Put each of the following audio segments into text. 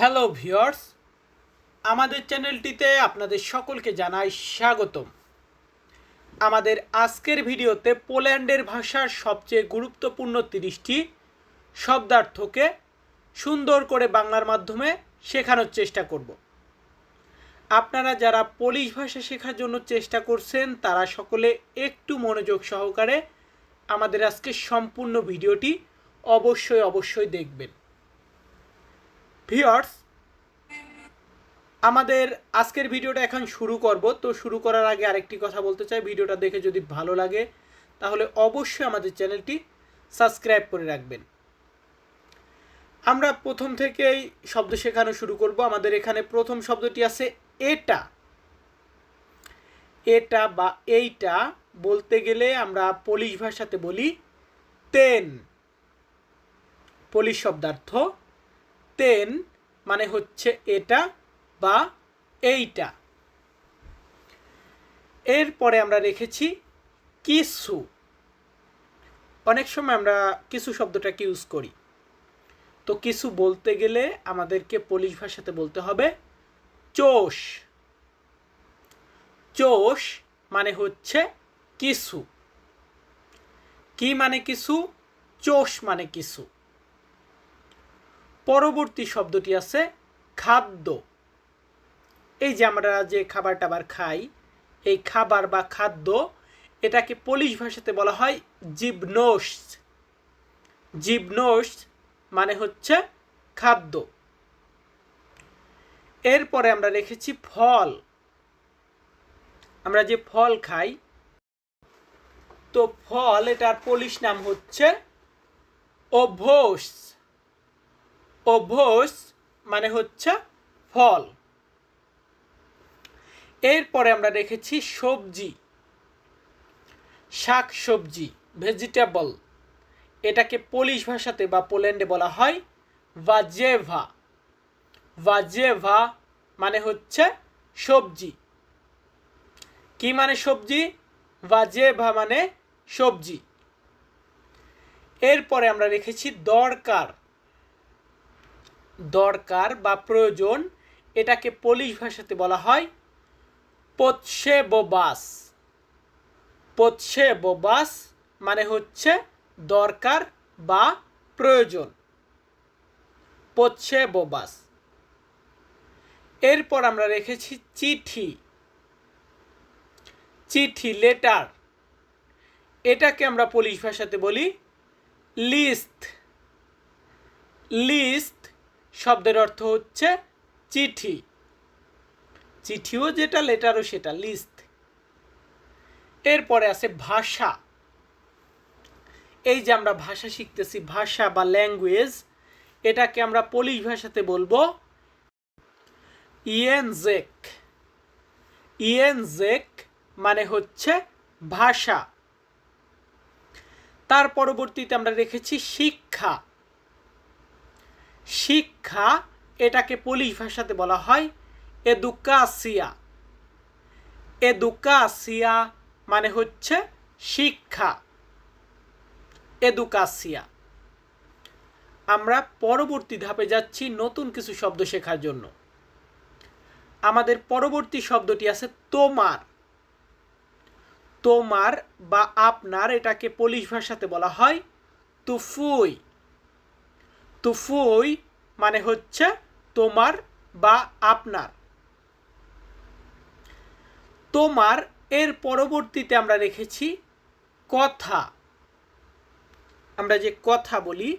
Hello viewers আমাদের চ্যানেলটিতে আপনাদের সকলকে জানাই স্বাগতম। আমাদের আজকের ভিডিওতে পোল্যান্ডের ভাষার সবচেয়ে গুরুত্বপূর্ণ তিরিশটি শব্দার্থকে সুন্দর করে বাংলার মাধ্যমে শেখানোর চেষ্টা করব। আপনারা যারা পোলিশ ভাষা শেখার জন্য চেষ্টা করছেন, তারা সকলে একটু মনোযোগ সহকারে আমাদের আজকে সম্পূর্ণ ভিডিওটি অবশ্যই অবশ্যই দেখবেন। ভিওর্স আমাদের আজকের ভিডিওটা এখন শুরু করব। তো শুরু করার আগে আরেকটি কথা বলতে চাই। ভিডিওটা দেখে যদি ভালো লাগে, তাহলে অবশ্যই আমাদের চ্যানেলটি সাবস্ক্রাইব করে রাখবেন। আমরা প্রথম থেকেই শব্দ শেখানো শুরু করব। আমাদের এখানে প্রথম শব্দটি আছে এটা। এটা বা এইটা বলতে গেলে আমরা পলিশ ভাষাতে বলি তেন। পলিশ শব্দার্থ। তেন মানে হচ্ছে এটা বা এইটা। এরপরে আমরা রেখেছি কিছু। অনেক সময় আমরা কিছু শব্দটাকে ইউজ করি। তো কিছু বলতে গেলে আমাদেরকে পলিশ ভাষাতে বলতে হবে চোষ। চোষ মানে হচ্ছে কিছু। কি মানে কিছু? চোষ মানে কিছু। পরবর্তী শব্দটি আছে খাদ্য। এই যে আমরা যে খাবার টাবার খাই, এই খাবার বা খাদ্য এটাকে পলিশ ভাষাতে বলা হয় জিবনোস জিবনোস মানে হচ্ছে খাদ্য। এরপরে আমরা রেখেছি ফল। আমরা যে ফল খাই, তো ফল এটার পলিশ নাম হচ্ছে অভ্যোস অভ্যোস মানে হচ্ছে ফল। এরপরে আমরা রেখেছি সবজি। শাক সবজি ভেজিটেবল এটাকে পোলিশ ভাষাতে বা পোল্যান্ডে বলা হয় ভাজেভা ভাজেভা মানে হচ্ছে সবজি। কি মানে সবজি? ভাজেভা মানে সবজি। এরপরে আমরা রেখেছি দরকার। দরকার বা প্রয়োজন, এটাকে পোলিশ ভাষাতে বলা হয় পৎসে বোবাস পৎসে বোবাস মানে হচ্ছে দরকার বা প্রয়োজন। পৎসে বোবাস এরপর আমরা রেখেছি চিঠি। চিঠি লেটার এটাকে আমরা পোলিশ ভাষাতে বলি লিস্ট লিস্ট শব্দের অর্থ হচ্ছে চিঠি। চিঠিও যেটা, লেটারও সেটা লিস্ট এরপরে আছে ভাষা। এই যে আমরা ভাষা শিখতেছি, ভাষা বা ল্যাঙ্গুয়েজ এটাকে আমরা পোলিশ ভাষাতে বলব ইয়েনজেক ইয়েনজেক মানে হচ্ছে ভাষা। তার পরবর্তীতে আমরা রেখেছি শিক্ষা। শিক্ষা, এটাকে পোলিশ ভাষাতে বলা হয় এদুকাসিয়া এদুকাসিয়া মানে হচ্ছে শিক্ষা। এদুকাসিয়া আমরা পরবর্তী ধাপে যাচ্ছি নতুন কিছু শব্দ শেখার জন্য। আমাদের পরবর্তী শব্দটি আছে তোমার। তোমার বা আপনার এটাকে পোলিশ ভাষাতে বলা হয় তুফুই। তুফুই মানে হচ্ছে তোমার বা আপনার। তোমার এর পরবর্তীতে আমরা রেখেছি কথা। আমরা যে কথা বলি,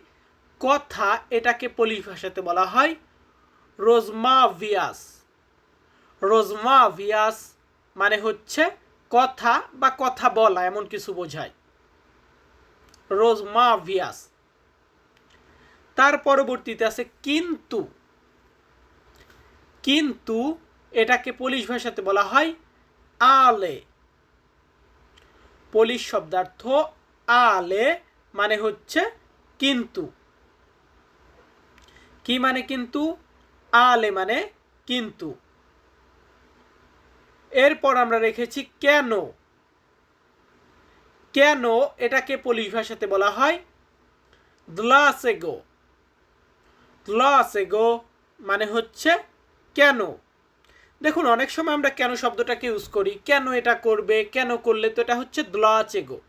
কথা এটাকে পলিশ ভাষাতে বলা হয় রোজমা ভিয়াস রোজমা ভিয়াস মানে হচ্ছে কথা বা কথা বলা, এমন কিছু বোঝায়। রোজমা ভিয়াস তার পরবর্তীতে আছে কিন্তু। কিন্তু এটাকে পলিশ ভাষাতে বলা হয় আলে। পলিশ শব্দার্থ আলে মানে হচ্ছে কিন্তু। কি মানে কিন্তু? আলে মানে কিন্তু। এরপর আমরা রেখেছি কেন? কেন এটাকে পলিশ ভাষাতে বলা হয়? দ্লাসেগো দ্লাসেগো মানে হচ্ছে কেন? দেখুন, অনেক সময় আমরা কেন শব্দটাকে ইউজ করি, কেন এটা করবে, কেন করলে তো এটা হচ্ছে দ্লাচেগো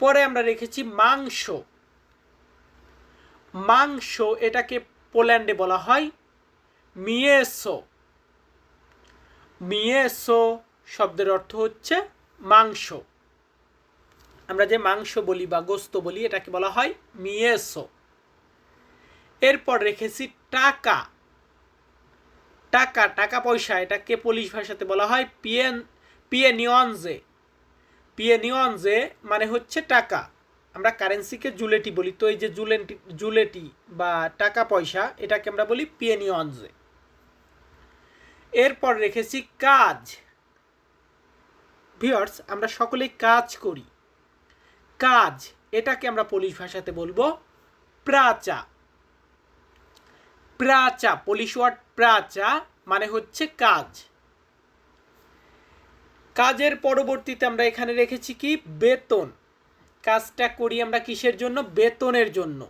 পরে আমরা রেখেছি মাংস। মাংস এটাকে পোল্যান্ডে বলা হয় মিয়েসো। মিয়েসো শব্দের অর্থ হচ্ছে মাংস। আমরা যে মাংস বলি বা গোস্ত বলি, এটাকে বলা হয় মিয়েসো। এরপর রেখেছি টাকা। টাকা টাকা পয়সা, এটাকে পুলিশ ভাষাতে বলা হয় পিএন পিএনিয়নজে পিএনিয়নজে মানে হচ্ছে টাকা। আমরা কারেন্সিকে জুলেটি বলি, তো এই যে জুলেটি জুলেটি বা টাকা পয়সা, এটাকে আমরা বলি পিএনিয়নজে এরপর রেখেছি কাজ। ভিওর্স আমরা সকলেই কাজ করি। কাজ, এটাকে আমরা পুলিশ ভাষাতে বলব প্রাচা। প্রাচা পুলিশ ওয়ার্ড প্রাচা মানে হচ্ছে কাজ। কাজের পরবর্তীতে আমরা এখানে রেখেছি কি? বেতন। কাজটা করি আমরা কিসের জন্য? বেতনের জন্য।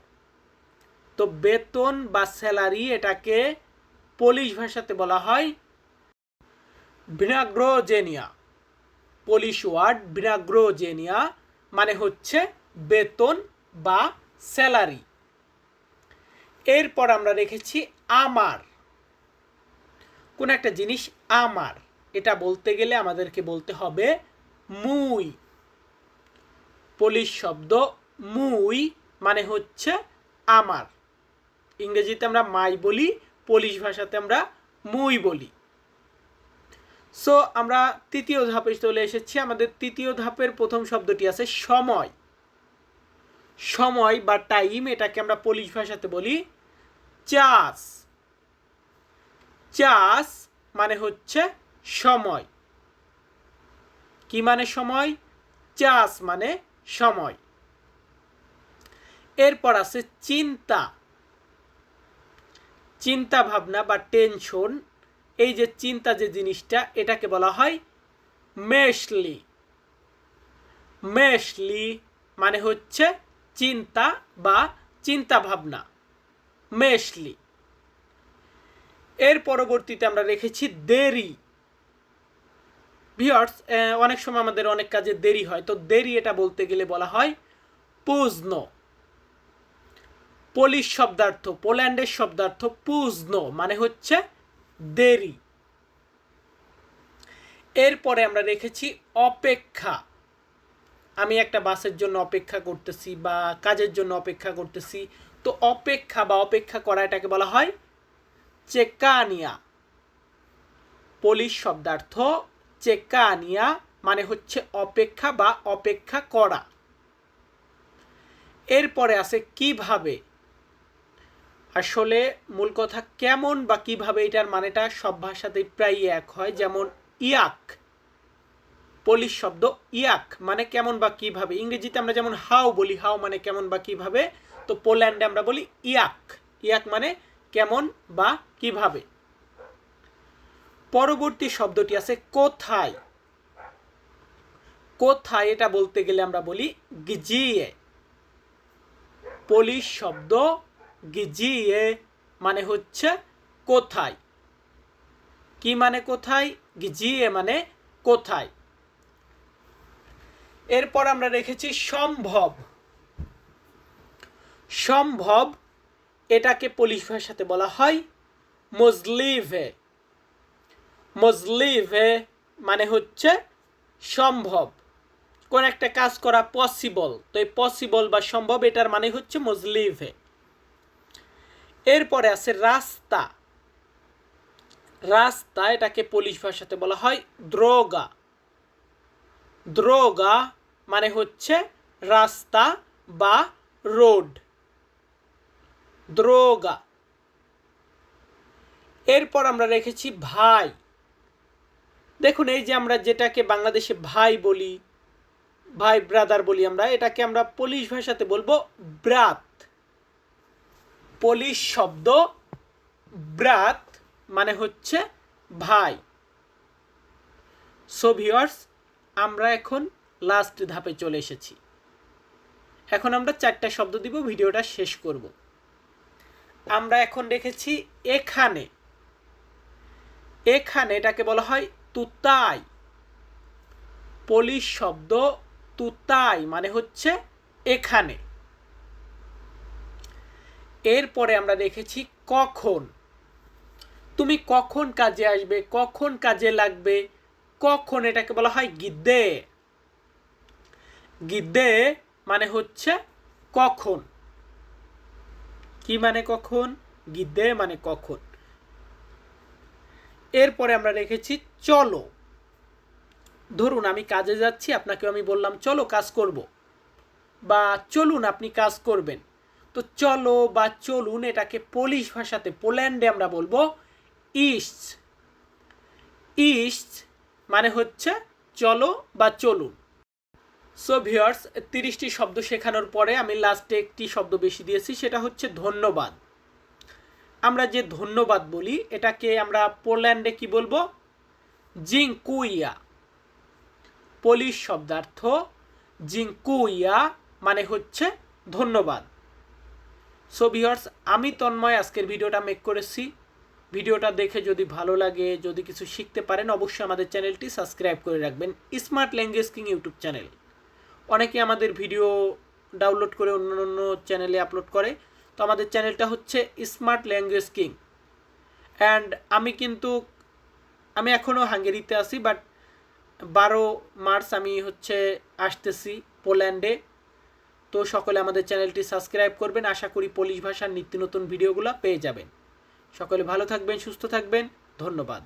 তো বেতন বা স্যালারি এটাকে পুলিশ ভাষাতে বলা হয় ভিনাগ্রোজেনিয়া। পুলিশ ওয়ার্ড ভিনাগ্রোজেনিয়া মানে হচ্ছে বেতন বা স্যালারি। এরপর আমরা রেখেছি আমার। কোন একটা জিনিস আমার। এটা বলতে গেলে আমাদেরকে বলতে হবে মুই। পুলিশ শব্দ মুই মানে হচ্ছে আমার। ইংরেজিতে আমরা মাই বলি, পুলিশ ভাষাতে আমরা মুই বলি। সো আমরা তৃতীয় ধাপে চলে এসেছি। আমাদের তৃতীয় ধাপের প্রথম শব্দটি আছে সময়। সময় বা টাইম এটাকে আমরা পুলিশ ভাষাতে বলি। চাষ। চাষ মানে হচ্ছে সময়। কি মানে সময়? চাষ মানে সময়। এরপর আছে চিন্তা। চিন্তা ভাবনা বা টেনশন। এই যে চিন্তা যে জিনিসটা, এটাকে বলা হয় মেশলি। মেশলি মানে হচ্ছে চিন্তা বা চিন্তা ভাবনা। মেশলি। এর পরবর্তীতে আমরা রেখেছি দেরি। ভিওর্স অনেক সময় আমাদের অনেক কাজে দেরি হয়, তো দেরি এটা বলতে গেলে বলা হয় পুজন। পোলিশ শব্দার্থ পোল্যান্ডের শব্দার্থ পুজনো মানে হচ্ছে দেরি। এরপরে আমরা রেখেছি অপেক্ষা। আমি একটা বাসের জন্য অপেক্ষা করতেছি বা কাজের জন্য অপেক্ষা করতেছি। তো অপেক্ষা বা অপেক্ষা করা এটাকে বলা হয় চেকানিয়া। পোলিশ শব্দার্থ চেকানিয়া মানে হচ্ছে অপেক্ষা বা অপেক্ষা করা। এরপরে আছে কীভাবে? আসলে মূল কথা কেমন বা কীভাবে এটার মানেটা সব ভাষাতেই প্রায় এক হয়, যেমন ইয়াক। পলিশ শব্দ ইয়াক মানে কেমন বা কীভাবে? ইংরেজিতে আমরা যেমন হাউ বলি হাউ মানে কেমন বা কীভাবে? তো পোল্যান্ডে আমরা বলি ইয়াক। ইয়াক মানে কেমন বা কীভাবে। পরবর্তী শব্দটি আছে কোথায়। কোথায় এটা বলতে গেলে আমরা বলি গিজিয়ে। পলিশ শব্দ গিজিয়ে মানে হচ্ছে কোথায়। কি মানে কোথায়? গিজিয়ে মানে কোথায়। এরপর আমরা রেখেছি সম্ভব। সম্ভব এটাকে পুলিশ ভাষাতে বলা হয় মজলিভে। মজলিভে মানে হচ্ছে সম্ভব। কোন একটা কাজ করা পসিবল তো এই পসিবল বা সম্ভব এটার মানে হচ্ছে মজলিভে। এরপরে আছে রাস্তা। রাস্তা এটাকে পুলিশ ভাষাতে বলা হয় দ্রোগা। দ্রোগা মানে হচ্ছে রাস্তা বা রোড। দ্রোগা। এরপর আমরা রেখেছি ভাই। দেখুন, এই যে আমরা যেটাকে বাংলাদেশে ভাই বলি, ভাই ব্রাদার বলি আমরা, এটাকে আমরা পুলিশ ভাষাতে বলব ব্রাত। পুলিশ শব্দ ব্রাত মানে হচ্ছে ভাই। সো ভিওয়ার্স আমরা এখন লাস্ট ধাপে চলে এসেছি। এখন আমরা চারটা শব্দ দিব, ভিডিওটা শেষ করব। আমরা এখন রেখেছি এখানে। এখানে এটাকে বলা হয় তুতাই। পলিশ শব্দ তুতাই মানে হচ্ছে এখানে। এরপরে আমরা রেখেছি কখন। তুমি কখন কাজে আসবে, কখন কাজে লাগবে, কখন এটাকে বলা হয় গিদ্দে। গিদ্দে মানে হচ্ছে কখন। কি মানে কখন? গিদ্দে মানে কখন? এরপরে আমরা রেখেছি চলো। ধরুন আমি কাজে যাচ্ছি, আপনাকেও আমি বললাম, চলো কাজ করব। বা চলুন আপনি কাজ করবেন। তো চলো বা চলুন এটাকে পোলিশ ভাষাতে পোল্যান্ডে আমরা বলব ইস্ট ইস্ট মানে হচ্ছে চলো বা চলুন। সো ভিউয়ার্স তিরিশটি শব্দ শেখানোর পরে আমি লাস্টে একটি শব্দ বেশি দিয়েছি, সেটা হচ্ছে ধন্যবাদ। আমরা যে ধন্যবাদ বলি, এটাকে আমরা পোল্যান্ডে কি বলব? জিঙ্কুইয়া পোলিশ শব্দার্থ জিঙ্কুইয়া মানে হচ্ছে ধন্যবাদ। সো ভিউয়ার্স আমি তন্ময়, আজকের ভিডিওটা মেক করেছি। ভিডিওটা দেখে যদি ভালো লাগে, যদি কিছু শিখতে পারেন, অবশ্যই আমাদের চ্যানেলটি সাবস্ক্রাইব করে রাখবেন। Smart language king YouTube channel অনেকে আমাদের ভিডিও ডাউনলোড করে অন্য অন্য চ্যানেলে আপলোড করে। তো আমাদের চ্যানেলটা হচ্ছে স্মার্ট ল্যাঙ্গুয়েজ কিং অ্যান্ড আমি কিন্তু, আমি এখনও হাঙ্গেরিতে আছি বাট বারো মার্চ আমি হচ্ছে আসতেছি পোল্যান্ডে। তো সকলে আমাদের চ্যানেলটি সাবস্ক্রাইব করবেন। আশা করি পলিশ ভাষার নিত্য নতুন ভিডিওগুলো পেয়ে যাবেন। সকলে ভালো থাকবেন, সুস্থ থাকবেন। ধন্যবাদ।